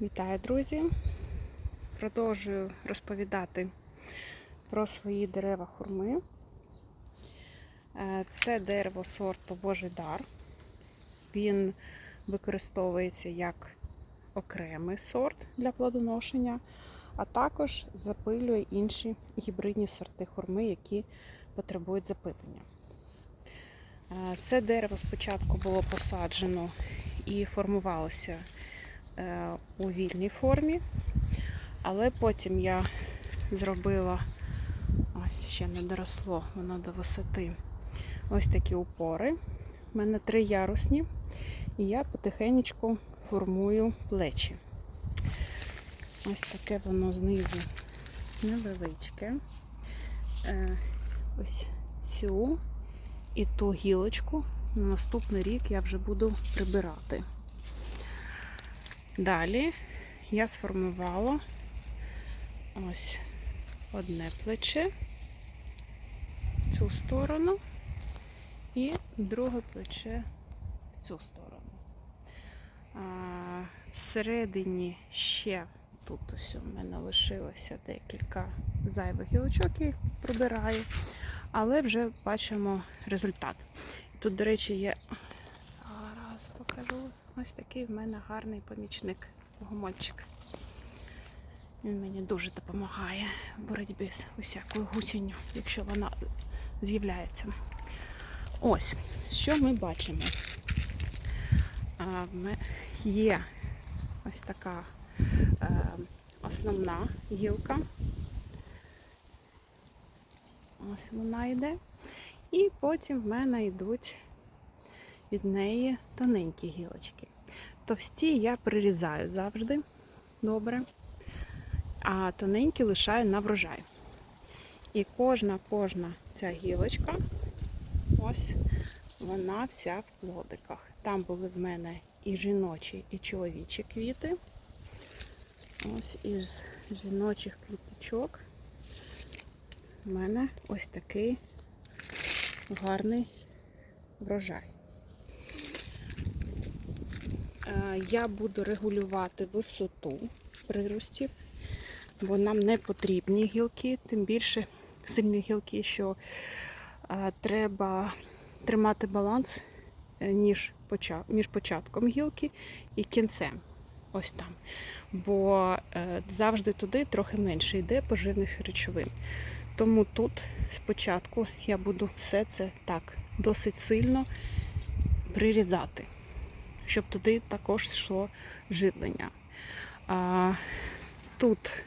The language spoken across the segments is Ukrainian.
Вітаю, друзі! Продовжую розповідати про свої дерева хурми. Е, Це дерево сорту Божий дар. Він використовується як окремий сорт для плодоношення, а також запилює інші гібридні сорти хурми, які потребують запилення. Е, Це дерево спочатку було посаджено і формувалося у вільній формі, але потім я зробила, ось ще не доросло, воно до висоти. Ось такі упори. У мене три ярусні, і я потихеньку формую плечі. Ось таке воно знизу невеличке. Е, Ось цю і ту гілочку на наступний рік я вже буду прибирати. Далі я сформувала ось одне плече в цю сторону і друге плече в цю сторону. Всередині ще тут ось у мене лишилося декілька зайвих гілочок, я їх прибираю, але вже бачимо результат. Тут, до речі, є зараз покажу. Ось такий в мене гарний помічник, богомольчик. Він мені дуже допомагає в боротьбі з усякою гусінню, якщо вона з'являється. Ось, що ми бачимо. А, ме- Є ось така е, основна гілка. Ось вона йде. І потім в мене йдуть від неї тоненькі гілочки. Товсті я прирізаю завжди добре, а тоненькі лишаю на врожай. І кожна кожна ця гілочка, ось вона вся в плодиках. Там були в мене і жіночі, і чоловічі квіти. Ось із жіночих квіточок в мене ось такий гарний врожай. Е, Я буду регулювати висоту приростів, бо нам не потрібні гілки, тим більше сильні гілки, що е, треба тримати баланс е, між початком гілки і кінцем. Ось там. Бо завжди туди трохи менше йде поживних речовин. Тому тут спочатку я буду все це так досить сильно прирізати, щоб туди також йшло живлення. А, тут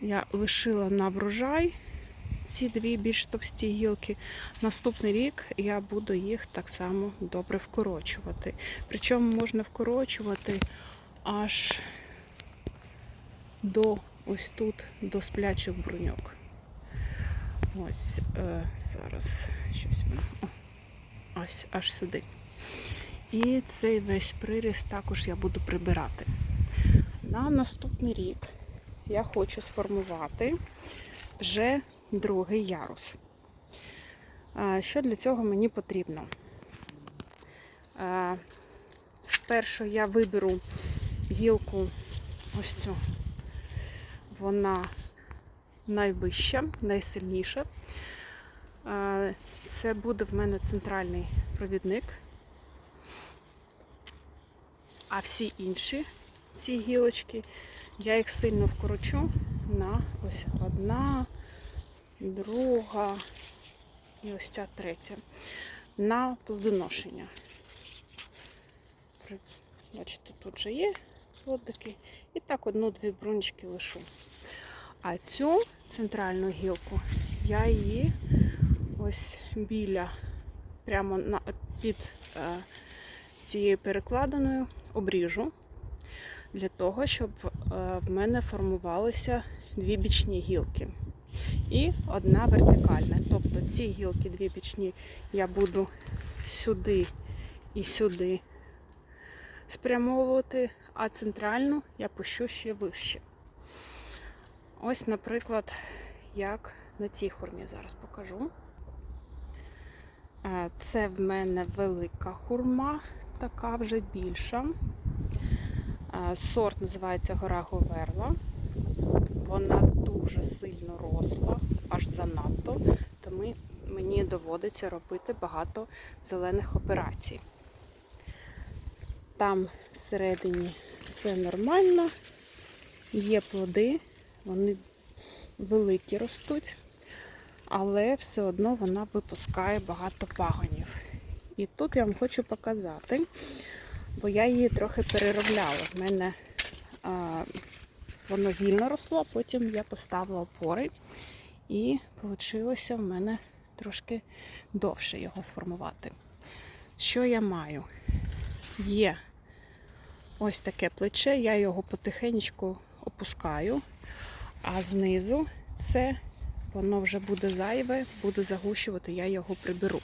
я лишила на врожай ці дві більш товсті гілки. Наступний рік я буду їх так само добре вкорочувати. Причому можна вкорочувати аж до ось тут, до сплячих бруньок. Ось е, зараз щось. Ось аж сюди. І цей весь приріст також я буду прибирати. На наступний рік я хочу сформувати вже другий ярус. Що для цього мені потрібно? Спершу я виберу гілку ось цю. Вона найвища, найсильніша. Це буде в мене центральний провідник. А всі інші ці гілочки, я їх сильно вкорочу на ось одна, друга і ось ця третя. На плодоношення. Бачите, тут вже є плодики. І так одну-дві брунечки лишу. А цю центральну гілку я її ось біля, прямо на, під е, цією перекладиною обріжу для того, щоб е, в мене формувалися дві бічні гілки і одна вертикальна. Тобто ці гілки, дві бічні, я буду сюди і сюди спрямовувати, а центральну я пущу ще вище. Ось, наприклад, як на цій хурмі зараз покажу. Е, Це в мене велика хурма, така вже більша. Е, Сорт називається Гора Говерла. Вона дуже сильно росла, аж занадто, тому мені доводиться робити багато зелених операцій. Там всередині все нормально, є плоди, вони великі ростуть, але все одно вона випускає багато пагонів. І тут я вам хочу показати, бо я її трохи переробляла. В мене а, воно вільно росло, потім я поставила опори, і вийшло в мене трошки довше його сформувати. Що я маю? Є ось таке плече, я його потихеньку опускаю, а знизу це воно вже буде зайве, буду загущувати, я його приберу.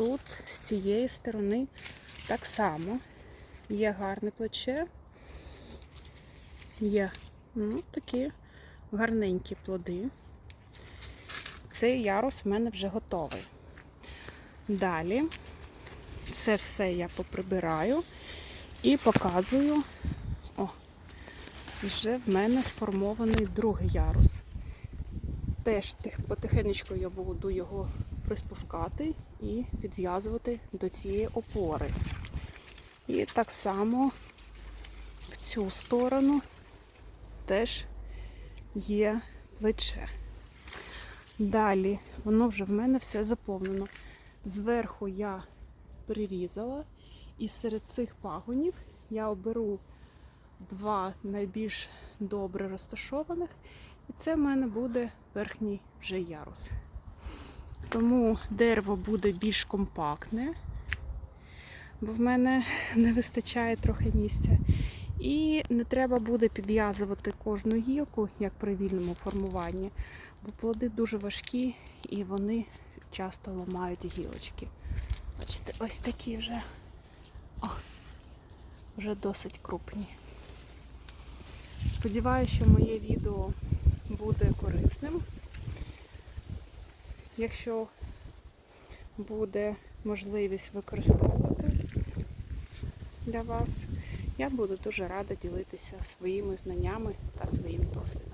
Тут з цієї сторони так само є гарне плече, є ну, такі гарненькі плоди. Цей ярус в мене вже готовий. Далі це все я поприбираю і показую. О, вже в мене сформований другий ярус. Теж тих, потихенечку я буду його приспускати і підв'язувати до цієї опори. І так само в цю сторону теж є плече. Далі воно вже в мене все заповнено. Зверху я прирізала, і серед цих пагонів я оберу два найбільш добре розташованих, і це в мене буде верхній вже ярус. Тому дерево буде більш компактне, бо в мене не вистачає трохи місця. І не треба буде підв'язувати кожну гілку, як при вільному формуванні, бо плоди дуже важкі і вони часто ламають гілочки. Бачите, ось такі вже, о, вже досить крупні. Сподіваюся, що моє відео буде корисним. Якщо буде можливість використовувати для вас, я буду дуже рада ділитися своїми знаннями та своїм досвідом.